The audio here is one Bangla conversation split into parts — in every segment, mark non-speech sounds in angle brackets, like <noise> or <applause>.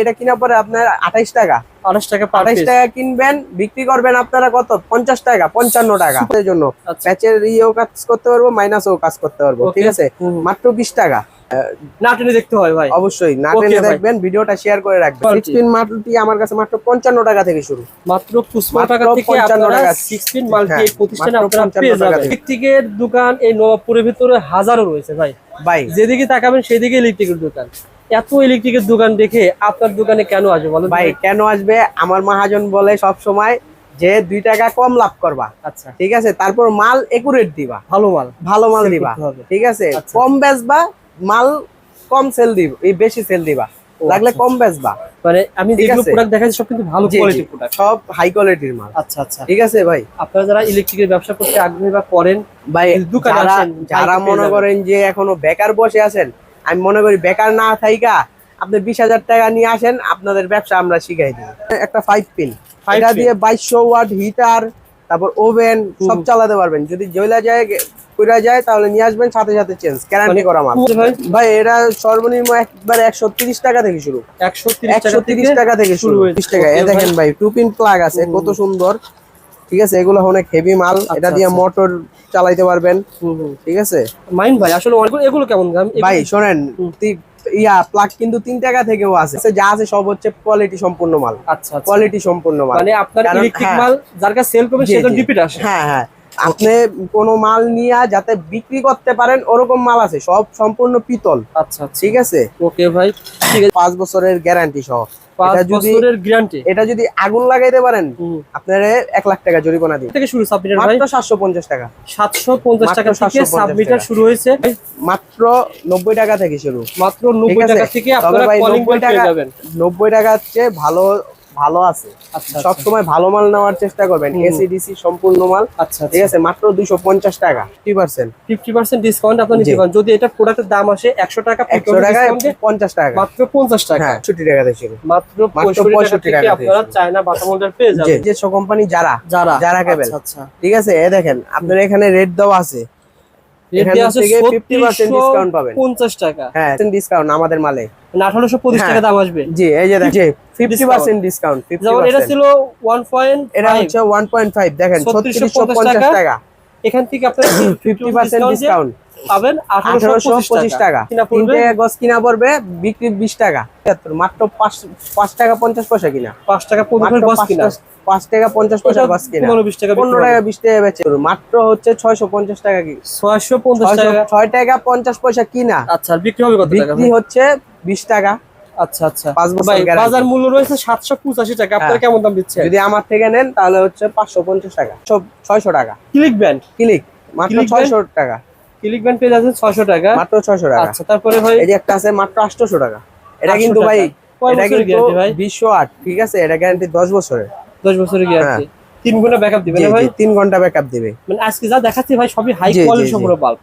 এটা কিনা পরে আপনার আঠাইশ টাকা। আঠাশ টাকা আঠাইশ টাকা কিনবেন বিক্রি করবেন আপনারা কত? পঞ্চাশ টাকা পঞ্চান্ন টাকা। এর জন্য আচ্ছা। প্যাচের ইয়েও কাজ করতে পারব মাইনাসও কাজ করতে পারব ঠিক আছে? মাত্র বিশ টাকা। না টেনে দেখতে হয় ভাই। অবশ্যই না Okay, টেনে ভাই। দেখবেন ভিডিওটা শেয়ার করে রাখবেন। Quality। সিক্সটিন আমার কাছে মাত্র পঞ্চান্ন টাকা থেকে শুরু? মাত্র পুষ্পা মাত্র টাকা থেকে 55 টাকা। 16 মাল্টি হ্যাঁ, এই প্রতিষ্ঠানে আপনারা পেয়ে যাবেন। ইলেকট্রিকের দোকান এই নবাবপুরের ভিতরে হাজারো রয়েছে ভাই। ভাই। যেদিকে তাকাবেন সেদিকে ইলেকট্রিকের দোকান। এত ইলেকট্রিকের দোকান দেখে আপনার দোকানে কেন আসবে বলেন ভাই কেন আসবে? আমার মহাজন বলে সব সময় যে দুই টাকা কম লাভ করবা। আচ্ছা। ঠিক আছে? তারপর মাল একুরেট দিবা। ভালো মাল। ভালো মাল দিবা। ঠিক আছে? আচ্ছা। কম বেচবা মাল কম সেল দিব এই বেশি সেল দিবা লাগলে আচ্ছা। কম বেচবা। মানে আমি যেগুলো প্রোডাক্ট দেখাচ্ছি সব কিন্তু ভালো। কোয়ালিটির প্রোডাক্ট সব হাই কোয়ালিটির মাল। আচ্ছা আচ্ছা। ঠিক আছে ভাই? আপনারা যারা ইলেকট্রিকের ব্যবসা করতে আগ্রহী বা করেন ভাই দোকানে যারা আসেন, যারা মনে করেন যে এখনও বেকার বসে আছেন আমি মনে করি বেকার না থাইকা আপনি বিশ হাজার টাকা নিয়ে আসেন আপনাদের ব্যবসা আমরা শিখাই দিই একটা ফাইভ পিন এটা দিয়ে বাইশশো ওয়াট হিটার তারপর ওভেন সব চালাতে পারবেন। যদি জয়লা যায় কইরা যায় তাহলে নিয়ে আসবেন সাথে সাথে চেঞ্জ গ্যারান্টি করা মাল। মানে ভাই এটা সর্বনিম্ন একবার একশো তিরিশ টাকা থেকে শুরু। একশো তিরিশ একশো টাকা থেকে শুরু হয়েছে। তিরিশ টাকা। এ দেখেন ভাই। টু পিন প্লাগ আছে কত সুন্দর। ঠিক আছে এগুলো অনেক হেভি মাল। আচ্ছা, এটা দিয়ে আচ্ছা। মোটর চালাইতে পারবেন। হুম, হুম। ঠিক আছে? মাইন ভাই আসলে অনেকগুলো এগুলো কেমন দাম? ভাই শোনেন ইয়া প্লাগ কিন্তু তিন টাকা থেকেও আছে। আচ্ছা, যা আছে সব হচ্ছে কোয়ালিটি সম্পূর্ণ মাল। আচ্ছা আচ্ছা। কোয়ালিটি সম্পূর্ণ মাল। মানে আপনার ইলেকট্রিক হ্যাঁ। মাল যার কাছে সেল করবে সেটা। রিপিট আসে। হ্যাঁ হ্যাঁ। আপনি কোনো মাল নিয়ে যাতে বিক্রি করতে পারেন ওরকম মাল আছে সব সম্পূর্ণ পিতল। আচ্ছা আচ্ছা। ঠিক আছে? ওকে ভাই ঠিক আছে। পাঁচ বছরের গ্যারান্টি সহ। এটা যদি বছরের গ্যারান্টি এটা যদি আগুন লাগাইতে পারেন আপনার এক লাখ টাকা জরিমানা দিন থেকে শুরু সাবমিটার ভাই? মাত্র সাতশো পঞ্চাশ টাকা। সাতশো পঞ্চাশ মাত্র টাকা থেকে সাবমিটার শুরু হয়েছে। মাত্র নব্বই টাকা থেকে শুরু। মাত্র নব্বই? টাকা থেকে আপনারা 90 টাকা- যাবেন। নব্বই টাকার চেয়ে ভালো ভালো আছে। আচ্ছা সব সময় ভালো মাল নেওয়ার চেষ্টা করবেন। হুম। এসিডিসি সম্পূর্ণ মাল। আচ্ছা ঠিক আছে মাত্র দুইশো পঞ্চাশ টাকা। Fifty percent. Fifty percent discount আপনার নিতে। পারেন। যদি এটা প্রোডাক্টের দাম আসে একশো টাকা একশো টাকা পঞ্চাশ টাকা। মাত্র পঞ্চাশ টাকা। হ্যাঁ ছুটি টাকা থেকে মাত্র মাত্র পঁয়ষট্টি 65 টাকা আপনারা চায়না বাটা মোল্ডার পেয়ে যে যাবেন। যে কোম্পানি যারা যারা। যারা কেবল। আচ্ছা আচ্ছা। ঠিক আছে এ দেখেন আপনার এখানে রেট দেওয়া আছে। পঞ্চাশ টাকা। হ্যাঁ ডিসকাউন্ট আমাদের মালে। মানে আঠারোশো পঁচিশ হ্যাঁ। টাকা দাম আসবে। জি এই যে দেখেন ফিফটি পার্সেন্ট ডিসকাউন্ট যেমন এটা ছিল ওয়ান পয়েন্ট এটা হচ্ছে ওয়ান পয়েন্ট ফাইভ দেখেন ছত্রিশশো পঞ্চাশ টাকা। টাকা। এখান থেকে আপনার ফিফটি পার্সেন্ট ডিসকাউন্ট পাবেন আঠারোশো পঁচিশ টাকা। কিনা তিন পড়বে? টাকা গজ কিনা পড়বে বিক্রি বিশ টাকা। মাত্র পাঁচ পাঁচ টাকা পঞ্চাশ পয়সা কিনা। পাঁচ টাকা পাঁচ কিনা। টাকা- পাঁচ টাকা পঞ্চাশ পয়সা কিনা। বিশ টাকা পনেরো টাকা বিশ টাকা বেচে মাত্র হচ্ছে ছয়শো পঞ্চাশ টাকা কি ছয়শো পঞ্চাশ টাকা। ছয় টাকা পঞ্চাশ পয়সা কিনা। আচ্ছা বিক্রি হবে বিক্রি হচ্ছে বিশ টাকা। আচ্ছা আচ্ছা। বাজার মূল্য রয়েছে সাতশো পঁচাশি টাকা। আপনারা হ্যাঁ। কেমন দাম দিচ্ছেন? যদি আমার থেকে নেন তাহলে হচ্ছে পাঁচশো পঞ্চাশ টাকা। ছয়শো টাকা। Click band. ক্লিক। মাত্র ছয়শো টাকা। ক্লিক ব্যান্ড পেয়ে যাচ্ছেন ছয়শো টাকা। মাত্র ছয়শো টাকা। আচ্ছা তারপরে ভাই এই যে একটা আছে মাত্র আটশোশো টাকা। এটা কিন্তু ভাই। এটা কিন্তু guarantee ভাই? বিশশো আট ঠিক আছে? এটা গ্যারান্টি দশ বছরের। দশ বছরের গ্যারান্টি তিন গুণা ব্যাকআপ দিবে না ভাই? জি, তিন ঘণ্টা ব্যাকআপ দিবে। মানে আজকে যা দেখাচ্ছি ভাই সবই হাই কোয়ালিটি। সম্পূর্ণ বাল্ব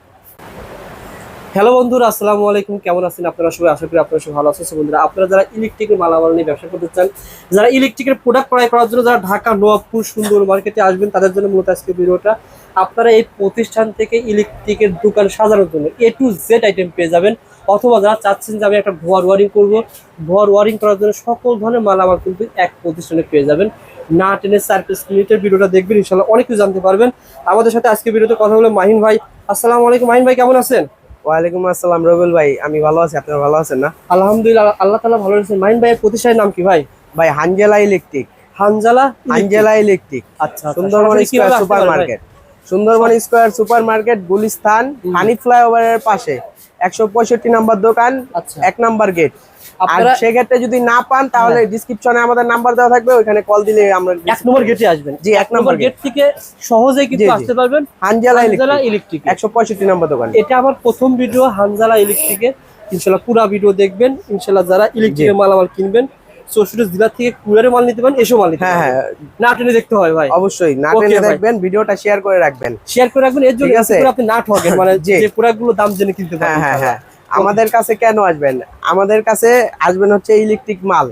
হ্যালো বন্ধুরা, আসসালামু আলাইকুম। কেমন আছেন আপনারা সবাই? আশা করি আপনারা সবাই ভালো আছেন। বন্ধুরা, আপনারা যারা ইলেকট্রিকের মালামাল নিয়ে ব্যবসা করতে চান, যারা ইলেকট্রিকের প্রোডাক্ট ক্রয় করার জন্য যারা ঢাকা নোয়াপুর সুন্দর মার্কেটে আসবেন, তাদের জন্য মূলত আজকে ভিডিওটা। আপনারা এই প্রতিষ্ঠান থেকে ইলেকট্রিকের দোকান সাজানোর জন্য এ টু জেড আইটেম পেয়ে যাবেন। অথবা যারা চাচ্ছেন যে আমি একটা ভুয়ার ওয়ারিং করব ভুয়ার ওয়ারিং করার জন্য সকল ধরনের মালামাল কিন্তু এক প্রতিষ্ঠানে পেয়ে যাবেন। না টেনে সার্ভিস মিনিটের ভিডিওটা দেখবেন ইনশাল্লাহ অনেক কিছু জানতে পারবেন। আমাদের সাথে আজকে ভিডিওতে কথা হলো মাহিন ভাই। আসসালামু আলাইকুম, মাহিন ভাই, কেমন আছেন? ওয়ালাইকুম আসসালাম রবিউল ভাই। আমি ভালো আছি আপনারা ভালো আছেন না? আলহামদুলিল্লাহ আল্লাহ তালা ভালো আছেন মাইন ভাইয়ের প্রতিষ্ঠানের নাম কি ভাই? ভাই হানজেলা ইলেকট্রিক। হানজালা হানজেলা ইলেকট্রিক। আচ্ছা আচ্ছা। Sundarban square supermarket Sundarban square supermarket Gulistan হানি ফ্লাইওভারের পাশে। একশো পঁয়ষট্টি নাম্বার দোকান আচ্ছা। এক নাম্বার গেট। আর সেক্ষেত্রে যদি না পান তাহলে ডিসক্রিপশনে আমাদের নাম্বার দেওয়া থাকবে ওইখানে কল দিলে আমরা এক নম্বর গেটে আসবেন। জি, এক নম্বর গেট থেকে সহজেই কিন্তু। আসতে পারবেন হানজেলা ইলেকট্রিক একশো পঁয়ষট্টি নাম্বার দোকান। এটা আমার প্রথম ভিডিও হানজালা ইলেকট্রিকের ইনশাল্লাহ পুরো ভিডিও দেখবেন। ইনশাল্লাহ যারা ইলেকট্রিকের মালামাল কিনবেন চৌষট্টি জেলা থেকে কুরিয়ারে মাল নিতে পারেন এসব মাল নিতে হ্যাঁ হ্যাঁ। না টেনে দেখতে হয় ভাই। অবশ্যই না টেনে দেখবেন ভিডিওটা শেয়ার করে রাখবেন। শেয়ার করে রাখবেন এর জন্য আপনি না ঠকেন <laughs> মানে যে প্রোডাক্টগুলো দাম জেনে কিনতে হ্যাঁ পারেন হ্যাঁ হ্যাঁ। আমাদের কাছে কেন আসবেন? আমাদের কাছে আসবেন হচ্ছে ইলেকট্রিক মাল।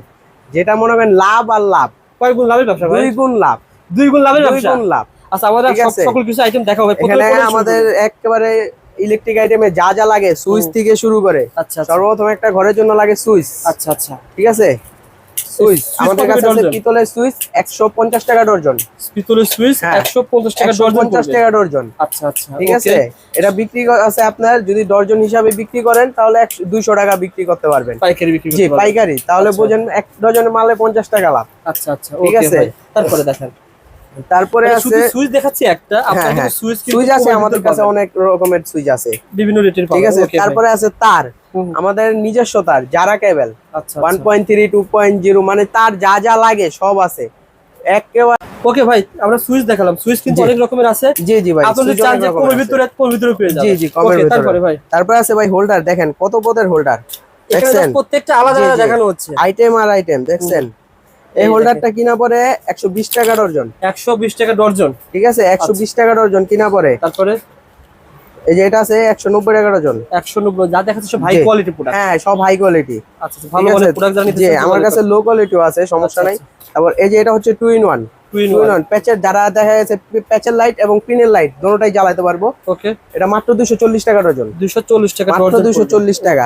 যেটা মনে হবেন লাভ আর লাভ। কয় গুণ লাভের ব্যবসা দুই গুণ লাভ। দুই গুণ লাভের দুই ব্যবসা? গুণ লাভ। আচ্ছা আমাদের। সকল কিছু আইটেম দেখা হবে এখানে আমাদের একেবারে ইলেকট্রিক আইটেমে যা যা লাগে সুইচ থেকে শুরু করে। আচ্ছা আচ্ছা। সর্বপ্রথম একটা ঘরের জন্য লাগে সুইচ। আচ্ছা আচ্ছা। ঠিক আছে? সুইচ। সুইচ। আমাদের কাছে আছে পিতলের সুইচ একশো পঞ্চাশ টাকা ডর্জন। পিতলের সুইচ হ্যাঁ। টাকা ডর্জন। টাকা ডর্জন। আচ্ছা আচ্ছা ঠিক আছে? এটা বিক্রি আছে আপনার যদি ডর্জন হিসাবে বিক্রি করেন তাহলে দুইশো টাকা বিক্রি করতে পারবেন। পাইকারি বিক্রি জি পাইকারি। তাহলে বোঝেন বুঝেন এক ডজনের মালে পঞ্চাশ টাকা লাভ। আচ্ছা আচ্ছা ঠিক? আছে? তারপরে দেখেন। তারপরে মানে আছে সুইচ দেখাচ্ছি একটা হ্যাঁ আপনার হ্যাঁ সুইচ সুইচ আছে আমাদের কাছে অনেক রকমের সুইচ আছে। বিভিন্ন রেটের ঠিক আছে তারপরে আছে তার আমাদের নিজস্ব তার যারা কেবল। আচ্ছা one point three two point zero মানে তার যা যা লাগে সব আছে। একেবারে ওকে ভাই আমরা সুইচ দেখালাম। সুইচ কিন্তু অনেক রকমের আছে। জি জি ভাই আপনাদের রকমের কমের ভিতরে কমের ভিতরে পেয়ে যাবেন। জি, জি, কমের ভিতরে। তারপরে ভাই। তারপরে আছে ভাই হোল্ডার দেখেন কত পদের হোল্ডার। দেখছেন? প্রত্যেকটা আলাদা আলাদা দেখানো হচ্ছে। আইটেম আর আইটেম দেখছেন? এই হোল্ডারটা কিনা পরে একশো বিশ টাকা ডর্জন। একশো বিশ টাকা ডর্জন। ঠিক আছে? একশো আচ্ছা। বিশ টাকা ডর্জন কিনা পরে। তারপরে? এই যে এটা আছে একশো নব্বই টাকা ডর্জন। একশো নব্বই যা দেখাচ্ছে সব হাই কোয়ালিটি প্রোডাক্ট হ্যাঁ সব হাই কোয়ালিটি আচ্ছা আচ্ছা, ভালো ভালো প্রোডাক্ট জানি জি আমার কাছে লো কোয়ালিটিও আছে সমস্যা আচ্ছা, নাই। তারপর এই যে এটা হচ্ছে two in one two in প্যাচের যারা দেখা যাচ্ছে প্যাচের লাইট এবং পিনের লাইট দুটোটাই জ্বালাতে পারব। ওকে এটা মাত্র দুশো চল্লিশ টাকা টাকা ডর্জন টাকা।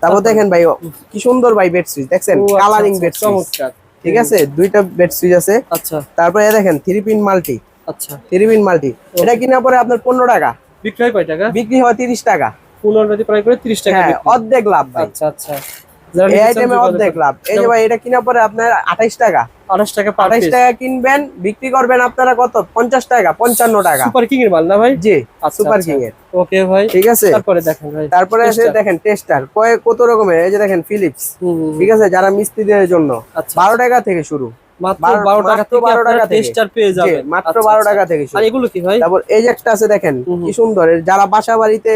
তারপর দেখেন ভাই কি সুন্দর ভাই বেড আচ্ছা, কালারিং আচ্ছা, বেড চমৎকার। ঠিক আছে? দুইটা বেড সুইচ আছে। আচ্ছা। তারপরে এ দেখেন থ্রি পিন মাল্টি আচ্ছা। থ্রি পিন মাল্টি এটা কিনা পরে আপনার পনেরো টাকা। বিক্রয় কয় টাকা? বিক্রি হয় তিরিশ টাকা। পুনরাবৃত্তি প্রায় করে তিরিশ টাকা হ্যাঁ অর্ধেক লাভ ভাই। আচ্ছা আচ্ছা। এই আইটেমে অর্ধেক লাভ। এই যে ভাই এটা কিনা পরে আপনার আঠাইশ টাকা। আঠাশ টাকা পার আঠাইশ টাকা কিনবেন বিক্রি করবেন আপনারা কত? পঞ্চাশ টাকা পঞ্চান্ন টাকা। সুপার কিং এর মাল না ভাই? জি আচ্ছা, সুপার আচ্ছা। কিং এর। ওকে ভাই। ঠিক আছে? তারপরে দেখেন ভাই। তারপরে আছে দেখেন টেস্টার কয়েক কত রকমের? এই যে দেখেন ফিলিপস হুম, হুম, হুম। ঠিক আছে? যারা মিস্ত্রিদের জন্য। আচ্ছা। বারো টাকা থেকে শুরু। মাত্র বারো- বারো টাকা থেকে 12 টাকা টেস্টার পেয়ে যাবেন। মাত্র বারো। টাকা থেকে আর এগুলো কি ভাই? তারপর এই যে একটা আছে দেখেন। কি সুন্দর। যারা বাসা বাড়িতে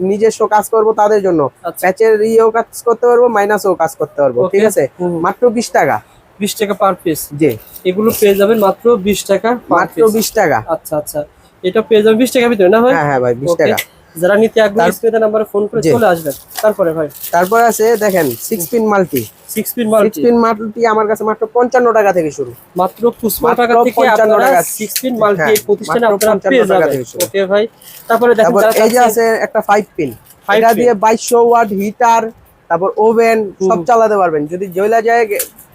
নিজস্ব কাজ করব তাদের জন্য। প্যাচের ইয়েও কাজ করতে পারব মাইনাসও কাজ করতে পারব। ঠিক আছে। মাত্র বিশ টাকা। বিশ টাকা পার পিস জি। এগুলো পেয়ে যাবেন মাত্র বিশ টাকা মাত্র বিশ টাকা। আচ্ছা আচ্ছা। এটা পেয়ে যাবেন বিশ টাকার ভিতরে না ভাই? হ্যাঁ হ্যাঁ ভাই বিশ. টাকা। যারা নিতে আগ্রহী স্ক্রিনে নাম্বারে ফোন করে চলে আসবেন। তারপরে ভাই? তারপর আছে দেখেন six pin multi six pin six multi pin multi আমার কাছে মাত্র পঞ্চান্ন টাকা থেকে শুরু। মাত্র পঁচপন্ন মাত্র টাকা থেকে 55 আপনারা টাকা। সিক্স পিন মাল্টি হ্যাঁ, এই প্রতিষ্ঠানে আপনারা পেয়ে টাকা যাবেন। ওকে ভাই? তারপরে দেখেন এই যে আছে একটা ফাইভ পিন Five এটা দিয়ে বাইশশো ওয়াট হিটার তারপর ওভেন সব চালাতে পারবেন। যদি জয়লা যায়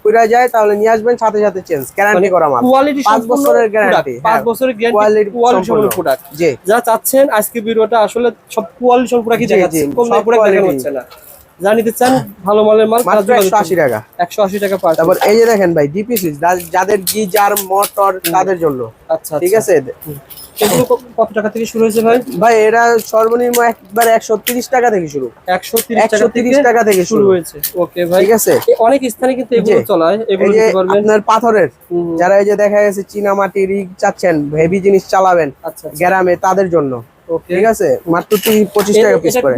পুরা যায় তাহলে নিয়ে আসবেন সাথে সাথে চেঞ্জ গ্যারান্টি করা মাল। কোয়ালিটি পাঁচ বছরের guarantee, পাঁচ হ্যাঁ। বছরের গ্যারান্টি কোয়ালিটি সম্পূর্ণ প্রোডাক্ট জি। যারা চাচ্ছেন আজকে ভিডিওটা আসলে সব কোয়ালিটি সম্পূর্ণ কি দেখাচ্ছে জি, কম সব প্রোডাক্ট দেখানো হচ্ছে না। যা নিতে চান ভালো মানের মাল মাত্র একশো আশি টাকা। একশো আশি টাকা পার তারপর এই যে দেখেন ভাই ডিপি সুইচ যাদের গিজার মোটর তাদের জন্য। আচ্ছা ঠিক আচ্ছা। আছে? এগুলো কত টাকা থেকে শুরু হয়েছে ভাই? ভাই এটা সর্বনিম্ন একবার একশো তিরিশ টাকা থেকে শুরু। একশো তিরিশ টাকা থেকে শুরু হয়েছে। ওকে ভাই। ঠিক আছে? অনেক স্থানে কিন্তু এগুলো চলায় এগুলো আপনার পাথরের যারা এই যে দেখা গেছে চীনা মাটি রিগ চাচ্ছেন হেভি জিনিস চালাবেন আচ্ছা আচ্ছা। গ্রামে তাদের জন্য। ঠিক আছে? মাত্র তিরিশ পঁচিশ টাকা পিস করে।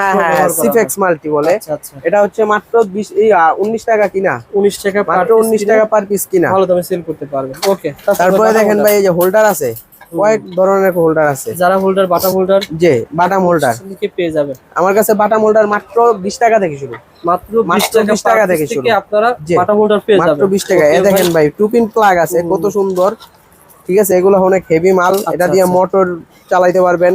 হ্যাঁ হ্যাঁ সিফেক্স মাল্টি বলে। আচ্ছা এটা হচ্ছে মাত্র বিশ উনিশ টাকা কিনা। উনিশ টাকা মাত্র উনিশ টাকা পার পিস কিনা। ভালো দামে সেল করতে পারবেন। ওকে তারপরে দেখেন ভাই এই যে হোল্ডার আছে কয়েক ধরনের হোল্ডার আছে। যারা হোল্ডার বাটা হোল্ডার যে বাটাম হোল্ডার। পেয়ে যাবে। আমার কাছে বাটাম হোল্ডার মাত্র বিশ টাকা থেকে শুরু। মাত্র মাত্র 20 টাকা 20 টাকা per থেকে শুরু। আপনারা বাটা হোল্ডার পেয়ে মাত্র যাবেন। বিশ টাকা। এ দেখেন ভাই। টু পিন প্লাগ আছে কত সুন্দর। ঠিক আছে এগুলো অনেক হেভি মাল। এটা দিয়ে আচ্ছা। মোটর চালাইতে পারবেন।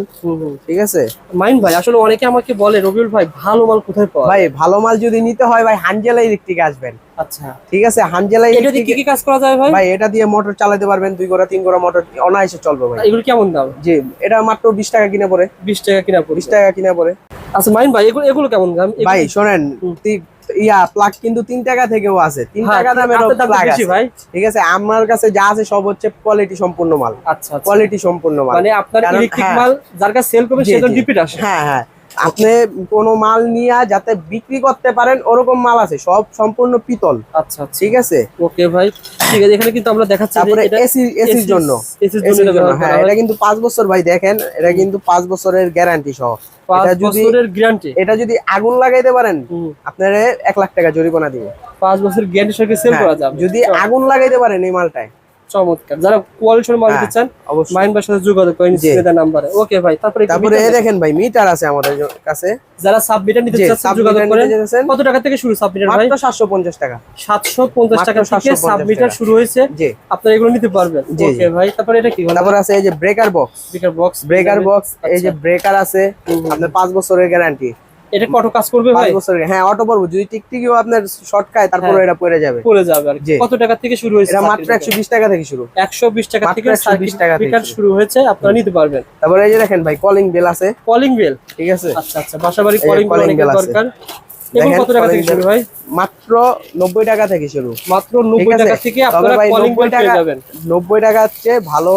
ঠিক আছে? মাইন ভাই আসলে অনেকে আমাকে বলে রবিউল ভাই ভালো মাল কোথায় পাওয়া ভাই ভালো মাল যদি নিতে হয় ভাই হানজেলা ইলেকট্রিক আসবেন। আচ্ছা। ঠিক আছে হানজেলা এটা দিয়ে কি কি কাজ করা যায় ভাই? ভাই এটা দিয়ে মোটর চালাতে পারবেন দুই গোড়া তিন গোড়া মোটর অনায়াসে চলবে ভাই। এগুলো কেমন দাম? জি এটা মাত্র বিশ টাকা কিনে পড়ে। বিশ টাকা কিনা পড়বে বিশ টাকা কিনে পড়ে। আচ্ছা মাইন ভাই এগুলো এগুলো কেমন দাম? ভাই শোনেন ইয়া প্লাগ কিন্তু তিন টাকা থেকেও আছে। তিন হ্যাঁ, টাকা দামের দাম প্লাগ আছে। ভাই। ঠিক আছে আমার কাছে যা আছে সব হচ্ছে কোয়ালিটি সম্পূর্ণ মাল। আচ্ছা আচ্ছা। কোয়ালিটি সম্পূর্ণ মাল। মানে আপনার ইলেকট্রিক হ্যাঁ। মাল যার কাছে সেল করবে সেজন রিপিট আসে। হ্যাঁ হ্যাঁ। আপনি কোনো মাল নিয়ে যাতে বিক্রি করতে পারেন ওরকম মাল আছে সব সম্পূর্ণ পিতল। আচ্ছা আচ্ছা। ঠিক আছে? ওকে ভাই ঠিক আছে এখানে কিন্তু আমরা দেখাচ্ছি তারপরে এসি এসির জন্য। এসির জন্য হ্যাঁ এটা কিন্তু পাঁচ বছর ভাই দেখেন এটা কিন্তু পাঁচ বছরের গ্যারান্টি সহ। এটা যদি গ্যারান্টি এটা যদি আগুন লাগাইতে পারেন আপনারা এক লাখ টাকা জরিমানা দিবে। পাঁচ বছরের গ্যারান্টি সঙ্গে সেল হ্যাঁ, করা যাবে? যদি আগুন লাগাইতে পারেন এই মালটায় চমৎকার। যারা কোয়ালিটির মাল নিতে হ্যাঁ, চান অবশ্যই। মাইন ভাইয়ের সাথে যোগাযোগ করেন জি। স্ক্রিনে নাম্বারে। ওকে ভাই তারপরে তারপরে এই দেখেন। ভাই মিটার আছে আমাদের কাছে। যারা সাবমিটার নিতে সাব যোগাযোগ করেন। কত টাকা থেকে শুরু সাবমিটার ভাই? মাত্র সাতশো পঞ্চাশ টাকা। সাতশো পঞ্চাশ মাত্র টাকা থেকে 750 সাবমিটার শুরু হয়েছে। আপনারা এগুলো নিতে পারবেন। ওকে ভাই তারপরে এটা কি হলো তারপর আছে এই যে breaker box speaker box breaker box এই যে ব্রেকার আছে। হুম, হুম। আপনার পাঁচ বছরের গ্যারান্টি এটা কত কাজ করবে ভাই? বছরের হ্যাঁ অটো পড়ব যদি টিকটিকিও আপনার শর্ট খায় তারপরে হ্যাঁ। এটা পড়ে যাবে। পড়ে যাবে আর কত টাকা থেকে শুরু হয়েছে এটা মাত্র একশো বিশ টাকা থেকে শুরু। একশো বিশ টাকা থেকে 120 টাকা থেকে শুরু। হয়েছে আপনারা নিতে পারবেন। তারপরে এই যে দেখেন ভাই কলিং বেল আছে। কলিং বেল ঠিক আছে? আচ্ছা আচ্ছা বাসাবাড়ি কলিং বেল আছে। দরকার। এবং কত টাকা থেকে শুরু ভাই? মাত্র নব্বই টাকা থেকে শুরু। মাত্র ঠিক নব্বই আছে? টাকা থেকে আপনারা কলিং বেল পেয়ে যাবেন। নব্বই টাকা হচ্ছে ভালো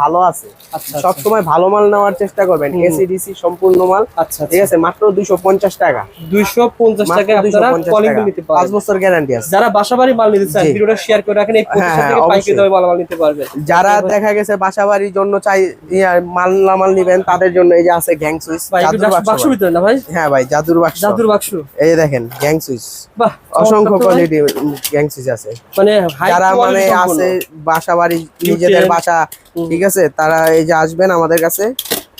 ভালো আছে। আচ্ছা সব সময় ভালো মাল নেওয়ার চেষ্টা করবেন। এসিডিসি সম্পূর্ণ মাল। আচ্ছা ঠিক আছে মাত্র দুইশো পঞ্চাশ টাকা। দুইশো পঞ্চাশ মাত্র আপনারা কলিং টাকা। নিতে পাঁচ পারবেন বছর গ্যারান্টি আছে। যারা বাসাবাড়ি মাল নিতে চান ভিডিওটা শেয়ার করে রাখেন এই হ্যাঁ, পাইকারি। দামে মালামাল নিতে পারবেন। যারা দেখা গেছে বাসা বাড়ির জন্য চাই নিবেন তাদের জন্য এই যে আছে গ্যাং সুইচ জাদুর বাক্স ভিতরে না ভাই? হ্যাঁ ভাই জাদুর বাক্স। জাদুর বাক্স। এই দেখেন গ্যাং সুইচ বাহ অসংখ্য। কোয়ালিটি গ্যাং সুইচ আছে। মানে যারা মানে আছে বাসা বাড়ি নিজেদের বাসা। ঠিক আছে? তারা এই যে আসবেন আমাদের কাছে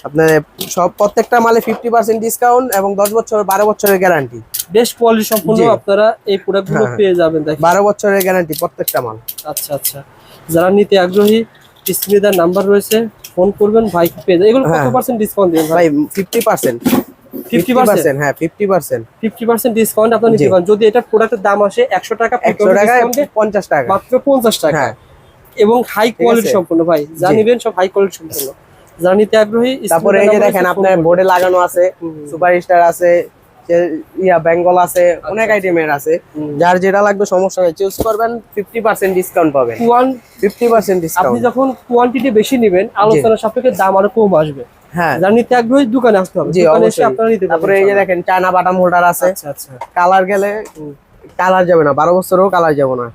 আপনার সব প্রত্যেকটা মালে ফিফটি পার্সেন্ট ডিসকাউন্ট এবং দশ বছর বারো বছরের গ্যারান্টি বেশ কোয়ালিটি সম্পূর্ণ আপনারা এই প্রোডাক্টগুলো হ্যাঁ। পেয়ে যাবেন দেখেন। বারো বছরের গ্যারান্টি প্রত্যেকটা মাল। আচ্ছা আচ্ছা। যারা নিতে আগ্রহী স্ক্রিনে নাম্বার রয়েছে ফোন করবেন ভাই পেয়ে যাবে। এগুলো কত হ্যাঁ। পার্সেন্ট ডিসকাউন্ট দিবেন ভাই? ফিফটি পার্সেন্ট হ্যাঁ যদি এটা প্রোডাক্টের দাম আসে একশো টাকা পঞ্চাশ টাকা। মাত্র পঞ্চাশ টাকা। হ্যাঁ। এবং হাই কোয়ালিটি সম্পূর্ণ ভাই। যা জি। সব হাই কোয়ালিটি সম্পূর্ণ। যারা নিতে আগ্রহী তারপরে এই যে দেখেন আপনার বোর্ডে লাগানো আছে সুপার স্টার আছে ইয়া বেঙ্গল আছে অনেক আইটেমের আছে। যার যেটা লাগবে সমস্যা নেই চুজ করবেন ফিফটি পার্সেন্ট ডিসকাউন্ট পাবেন। ফিফটি পার্সেন্ট আপনি যখন কোয়ান্টিটি বেশি নেবেন আলোচনা সাপেক্ষে দাম আরও কম আসবে। হ্যাঁ। যারা নিতে আগ্রহী দোকানে আসতে হবে। জি দোকানে এসে আপনারা নিতে তারপরে এই যে দেখেন চায়না বাটাম হোল্ডার আছে। আচ্ছা আচ্ছা। কালার গেলে কালার যাবে না। বারো বছরও কালার যাবে না।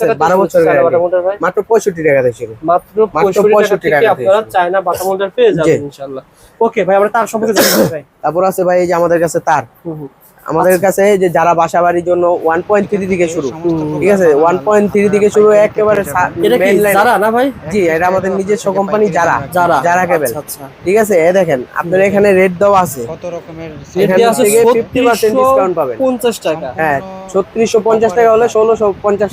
টাকা বারো থেকে বছর চায়না guarantee। বাটা মোল্ডার ভাই? মাত্র পঁয়ষট্টি টাকা থেকে শুরু মাত্র মাত্র 65 টাকা 65 থেকে টাকা আপনারা চায়না বাটা মোল্ডার পেয়ে যাবেন ইনশাআল্লাহ। ওকে ভাই আমরা তার সম্পর্কে জানতে চাই। তারপর আছে ভাই এই যে আমাদের কাছে তার। হুম। আমাদের কাছে যে যারা বাসা বাড়ির জন্য ওয়ান পয়েন্ট থ্রি থেকে শুরু ঠিক আছে? ওয়ান পয়েন্ট থ্রি থেকে শুরু একেবারে না ভাই? জি এটা আমাদের নিজস্ব কোম্পানি যারা। যারা? যারা। কেবল আচ্ছা আচ্ছা। ঠিক আছে? এ দেখেন আপনার এখানে রেট দেওয়া আছে। কত রকমের এখান রেট আছে থেকে 50% discount পাবেন। 50 টাকা। হ্যাঁ ছত্রিশশো পঞ্চাশ টাকা হলে ষোলোশো পঞ্চাশ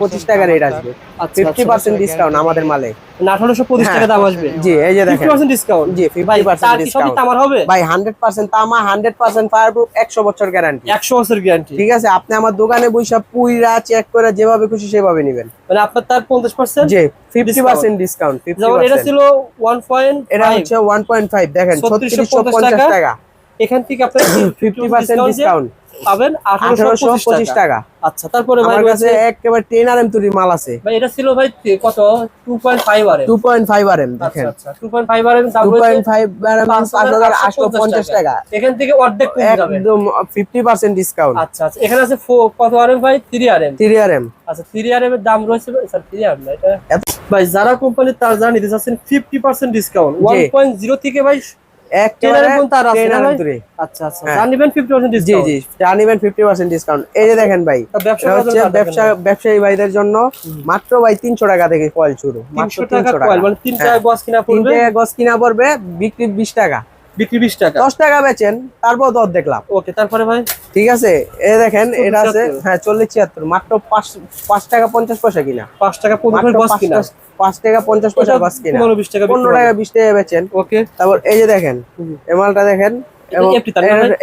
পঁচিশ টাকা রেট আসবে। আচ্ছা ফিফটি পার্সেন্ট ডিসকাউন্ট আমাদের মালে। মানে 1825 টাকা দাম আসবে। জি এই যে দেখেন। 50% ডিসকাউন্ট জি ভাই 50% তার কি সবই ডিসকাউন্ট তামার হবে? ভাই হান্ড্রেড পার্সেন্ট তামা হান্ড্রেড পার্সেন্ট ফায়ার প্রুফ একশো বছর গ্যারান্টি 100 বছর গ্যারান্টি ঠিক আছে আপনি আমার দোকানে বৈশা পুইরা চেক করে যেভাবে খুশি সেভাবে নেবেন। মানে আপনার তার 50% জি ফিফটি পার্সেন্ট ডিসকাউন্ট যেমন এটা ছিল 1.5 এটা হচ্ছে ওয়ান পয়েন্ট ফাইভ দেখেন 3650 ছত্রিশশো পঞ্চাশ টাকা। এখান থেকে আপনি ফিফটি পার্সেন্ট ডিসকাউন্ট পাবেন 1825 টাকা। আচ্ছা তারপরে ভাই কাছে একেবারে টেন আর এম তুরি মাল আছে। ভাই এটা ছিল ভাই কত? 2.5 আর টু পয়েন্ট ফাইভ আর এম আচ্ছা দেখেন। আচ্ছা 2.5 আর দাম টু রয়েছে পয়েন্ট আর এম পাঁচ হাজার আটশো পঞ্চাশ টাকা। এখান থেকে অর্ধেক কমে যাবে। একদম ফিফটি পার্সেন্ট ডিসকাউন্ট আচ্ছা আচ্ছা এখানে আছে কত আরএম ভাই? 3 আরএম থ্রি আর এম আচ্ছা 3 আরএম এর দাম রয়েছে স্যার 3 আরএম এটা? ভাই যারা কোম্পানির তার যা নিতে চাচ্ছেন 50% ডিসকাউন্ট 1.0 থেকে ভাই মানে হ্যাঁ। ব্যবসায়ী ভাইদের জন্য মাত্র টাকা হ্যাঁ। পড়বে? বিক্রি বিশ টাকা। বিক্রি বিশ টাকা। দশ টাকা বেচেন তারপর দর দেখলাম। ওকে তারপরে ভাই? ঠিক আছে? এ দেখেন এটা আছে হ্যাঁ চল্লিশ ছিয়াত্তর মাত্র পাঁচ পাঁচ টাকা পঞ্চাশ পয়সা কিনা। পাঁচ টাকা 5 টাকা 50 পয়সা বাস কিনা। 15 20 টাকা 15 টাকা 20 টাকা বেচেন। ওকে তারপর এই যে দেখেন এমালটা দেখেন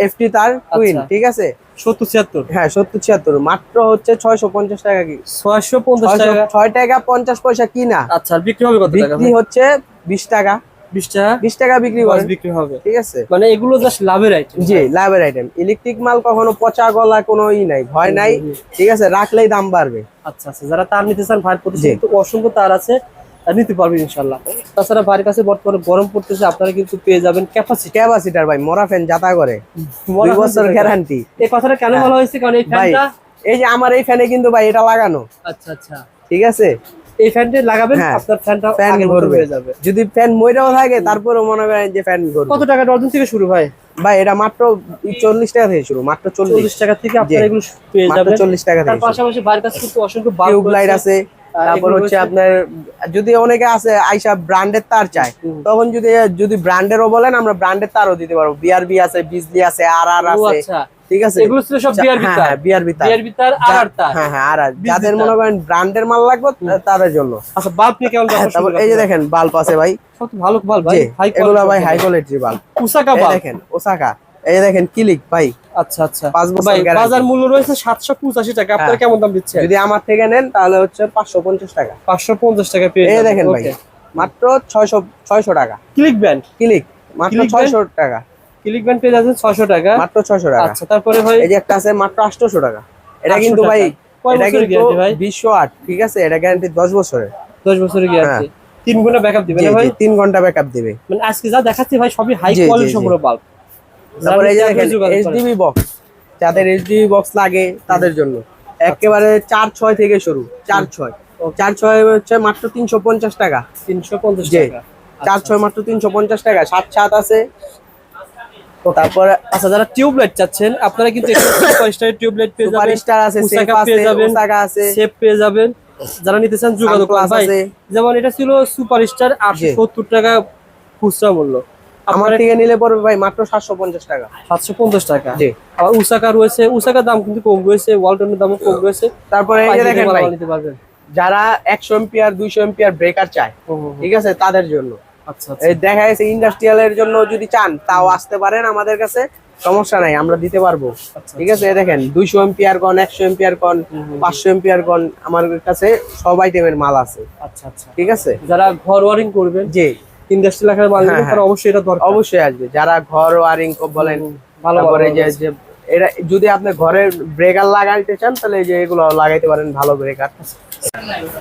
এফটি তার কুইন আচ্ছা। ঠিক আছে? 70 76 হ্যাঁ 70 76 মাত্র হচ্ছে 650 টাকা কি? 650 টাকা। 6 টাকা 50 পয়সা কিনা। আচ্ছা বিক্রি হবে কত টাকা বিক্রি হচ্ছে 20 টাকা। 20 টাকা বিশ টাকা বিক্রি গস বিক্রি হবে। ঠিক আছে। মানে এগুলো জাস্ট লাভের আইটেম জি লাভের আইটেম ইলেকট্রিক মাল কখনো পচা গলা কোনো ই নাই ভয় নাই। ঠিক আছে রাখলেই দাম বাড়বে। আচ্ছা আচ্ছা যারা তার নিতে চান ভাইয়ের প্রতিষ্ঠানে কিন্তু অসংখ্য তার আছে নিতে পারবেন ইনশাল্লাহ তাছাড়া ভাইয়ের কাছে বর্তমানে গরম পড়তেছে আপনারা কিন্তু পেয়ে যাবেন ক্যাপাসিটি ক্যাপাসিটার ভাই মোরা ফ্যান যাতা করে। <laughs> দুই বছর গ্যারান্টি এই কথাটা কেন বলা হয়েছে? কারণ এই ফ্যানটা এই যে আমার এই ফ্যানে কিন্তু ভাই এটা লাগানো। আচ্ছা আচ্ছা। ঠিক আছে? এই ফ্যানটা লাগাবেন হ্যাঁ, আপনার ফ্যানটা ফ্যান ঘুরবে হয়ে যাবে। যদি ফ্যান মইরাও থাকে তারপরেও মনে করেন যে ফ্যান ঘুরবে কত টাকা ডজন থেকে শুরু ভাই ভাই এটা মাত্র চল্লিশ টাকা থেকে শুরু মাত্র চল্লিশ। টাকা থেকে আপনারা এগুলো পেয়ে মাত্র যাবেন। চল্লিশ টাকা থেকে পাশাপাশি কাছে কিন্তু অসংখ্য টিউব লাইট আছে তারপর হচ্ছে হচ্ছে- আপনার যদি অনেকে আছে আইসা ব্র্যান্ডের তার চায় তখন যদি যদি ব্র্যান্ডেরও বলেন আমরা ব্র্যান্ডের তারও দিতে পারব। বিআরবি আছে বিজলি আছে আর আর আছে। আচ্ছা। ঠিক আছে? এগুলো ছিল সব বিআরবি হ্যাঁ তার হ্যাঁ বিআরবি তার বিআরবি তার আর আর তার। হ্যাঁ হ্যাঁ আর আর। যাদের মনে করেন ব্র্যান্ডের মাল লাগবে তাদের জন্য। আচ্ছা বাল্ব নিয়ে কেমন ব্যবসা তারপর এই যে দেখেন বাল্ব আছে ভাই। সব ভালো বাল্ব ভাই। হাই এগুলো ভাই হাই কোয়ালিটির বাল্ব এই বাল্ব দেখেন ওসাকা এই দেখেন ক্লিক ভাই। আচ্ছা আচ্ছা। পাঁচ বছর বাজার মূল্য রয়েছে সাতশো পঁচাশি টাকা। আপনারা হ্যাঁ। কেমন দাম দিচ্ছেন? যদি আমার থেকে নেন তাহলে হচ্ছে পাঁচশো পঞ্চাশ টাকা। পাঁচশো পঞ্চাশ টাকা পেয়ে এই দেখেন ভাই মাত্র ছয়শো ছয়শো টাকা। ক্লিক ব্যান্ড ক্লিক মাত্র ছয়শো টাকা। ক্লিক ব্যান্ড পেয়ে যাচ্ছেন ছয়শো টাকা। মাত্র ছয়শো টাকা। আচ্ছা তারপরে ভাই এই যে একটা আছে মাত্র আটশোশো টাকা। এটা কিন্তু ভাই। এটা কিন্তু guarantee ভাই? বিশশো আট ঠিক আছে? এটা গ্যারান্টি দশ বছরের। দশ বছরের গ্যারান্টি তিন গুণা ব্যাকআপ দিবেন জি, না ভাই? জি, তিন ঘণ্টা ব্যাকআপ দিবে। মানে আজকে যা দেখাচ্ছি ভাই সবই হাই কোয়ালিটি সম্পূর্ণ বাল্ব তারপরে এই যে এইচডিবি বক্স যাদের এইচডিবি বক্স লাগে তাদের জন্য। একেবারে চার ছয় থেকে শুরু চার ছয়। চার ছয় হচ্ছে মাত্র তিনশো পঞ্চাশ টাকা। তিনশো পঞ্চাশ। টাকা। চার ছয় মাত্র তিনশো পঞ্চাশ টাকা। সাত সাত আছে। তারপরে আচ্ছা যারা টিউবলাইট চাচ্ছেন আপনারা কিন্তু <coughs> সুপারস্টারের টিউবলাইট পেয়ে যাবেন স্টার আছে সেফ পেয়ে যাবেন ওসাকা আছে। সেফ পেয়ে যাবেন। যারা নিতে চান যোগাযোগ করুন। ভাই আছে। যেমন এটা ছিল সুপার স্টার আটশো সত্তর টাকা খুচরা মূল্য। আমার থেকে নিলে পড়বে ভাই মাত্র সাতশো পঞ্চাশ টাকা। সাতশো পঞ্চাশ টাকা। জি। আবার উসাকা রয়েছে উসাকার দাম কিন্তু কম রয়েছে ওয়ালটনের দামও কম রয়েছে। তারপরে এই যে দেখেন ভাই নিতে পারবেন। যারা একশো এম্পিয়ার দুইশো এম্পিয়ার ব্রেকার চায়। ঠিক আছে তাদের জন্য। দেখা গেছে ইন্ডাস্ট্রিয়াল এর জন্য যদি চান তাও আসতে পারেন আমাদের কাছে। সমস্যা নাই আমরা দিতে পারব। আচ্ছা, ঠিক আছে দেখেন দুইশো এম্পিয়ার কন একশো এম্পিয়ার কন পাঁচশো এম্পিয়ার কন আমার কাছে সব আইটেমের মাল আছে। আচ্ছা আচ্ছা। ঠিক আছে? যারা ঘর ওয়ারিং করবেন জি। ইন্ডাস্ট্রি লেখার মাল নেবেন তারা অবশ্যই এটা দরকার। অবশ্যই আসবে। যারা ঘর ওয়ারিং বলেন ভালো করে যে এরা যদি আপনি ঘরের ব্রেকার লাগাইতে চান তাহলে এই যে এগুলো লাগাইতে পারেন ভালো ব্রেকার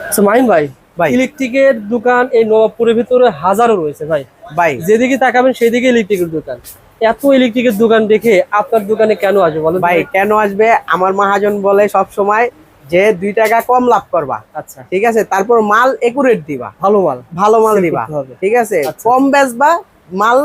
আচ্ছা মাইন ভাই ভাই। ইলেকট্রিকের দোকান এই নবাবপুরের ভিতরে হাজারো রয়েছে ভাই। ভাই। যেদিকে তাকাবেন সেদিকে ইলেকট্রিকের দোকান। এত ইলেকট্রিকের দোকান দেখে আপনার দোকানে কেন আসবে বলেন ভাই কেন আসবে? আমার মহাজন বলে সব সময় যে দুই টাকা কম লাভ করবা। আচ্ছা। ঠিক আছে? তারপর মাল একুরেট দিবা। ভালো মাল। ভালো মাল দিবা। ঠিক আছে? আচ্ছা। কম বেচবা মাল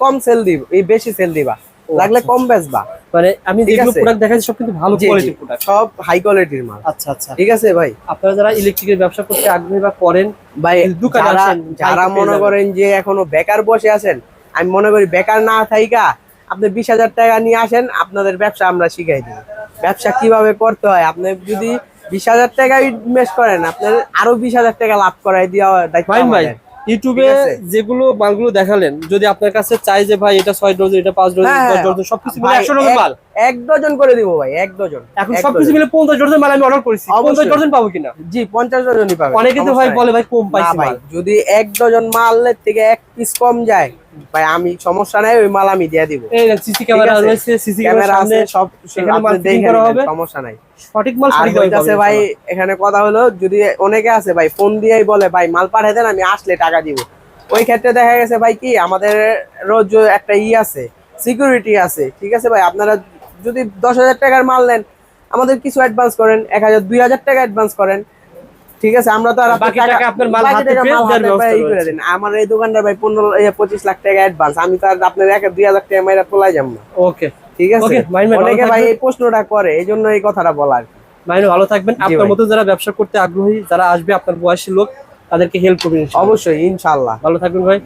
কম সেল দিব এই বেশি সেল দিবা। লাগলে আচ্ছা, কম বেচবা। মানে আমি যেগুলো প্রোডাক্ট দেখাচ্ছি সব কিন্তু ভালো জি, জি। কোয়ালিটির প্রোডাক্ট সব হাই কোয়ালিটির মাল। আচ্ছা আচ্ছা। ঠিক আছে ভাই? আপনারা যারা ইলেকট্রিকের ব্যবসা করতে আগ্রহী বা করেন ভাই দোকানে যারা আসেন, যারা বাইকে পেয়ে মনে করেন যে এখনও বেকার বসে আছেন আমি মনে করি বেকার না থাইকা আপনি বিশ হাজার টাকা নিয়ে আসেন আপনাদের ব্যবসা আমরা শিখাই দিই ব্যবসা কীভাবে করতে হয়? আপনি যদি বিশ হাজার টাকা ইনভেস্ট করেন আপনার আরও বিশ হাজার টাকা লাভ করাই দেওয়া দায়িত্ব আমাদের। ইউটিউবে যেগুলো মালগুলো দেখালেন যদি আপনার কাছে চাই যে ভাই এটা ছয় ডজন এটা পাঁচ ডজন হ্যাঁ, দশ হ্যাঁ। ডজন সবকিছু মিলে একশো ডজন মাল। এক ডজন করে দিব ভাই এক ডজন এখন সবকিছু মিলে পঞ্চাশ ডজন মাল আমি অর্ডার করেছি। পঞ্চাশ ডজন পাবো কিনা? জি পঞ্চাশ ডজনই পাবো অনেকে তো ভাই বলে ভাই কম পাইছি ভাই মাল। যদি এক ডজন মালের থেকে এক পিস কম যায় ভাই আমি সমস্যা নাই ওই মাল আমি দিয়ে দিব। এই সিসি ক্যামেরা আছে। রয়েছে সিসি ক্যামেরা আছে সব সেখানে দেখে করা হবে। সমস্যা নাই। সঠিক মাল সঠিক হইতাছে ভাই এখানে কথা হলো যদি অনেকে আছে ভাই ফোন দিয়েই বলে ভাই মাল পাঠিয়ে দেন আমি আসলে টাকা দিব। ওই ক্ষেত্রে দেখা গেছে ভাই কি আমাদের রোজ একটা ই আছে সিকিউরিটি আছে ঠিক আছে ভাই? আপনারা যদি দশ হাজার টাকার মাল নেন আমাদের কিছু অ্যাডভান্স করেন এক হাজার দুই হাজার টাকা অ্যাডভান্স করেন। ঠিক আছে আমরা তো আর বাকি টাকা আপনার মাল হাতে পেয়ে করে দেন। আমার এই দোকানটা ভাই পনেরো এ, পঁচিশ লাখ টাকা অ্যাডভান্স আমি তো আর আপনার এক দুই হাজার টাকা মাইরা তোলাই যাব না। ওকে। ঠিক আছে? অনেকে ভাই এই প্রশ্নটা করে এইজন্য এই কথাটা বলার। আর মাইনে ভালো থাকবেন। আপনার মতো যারা ব্যবসা করতে আগ্রহী যারা আসবে আপনার বয়সী লোক তাদেরকে হেল্প করবেন অবশ্যই ইনশাআল্লাহ। ভালো থাকবেন ভাই।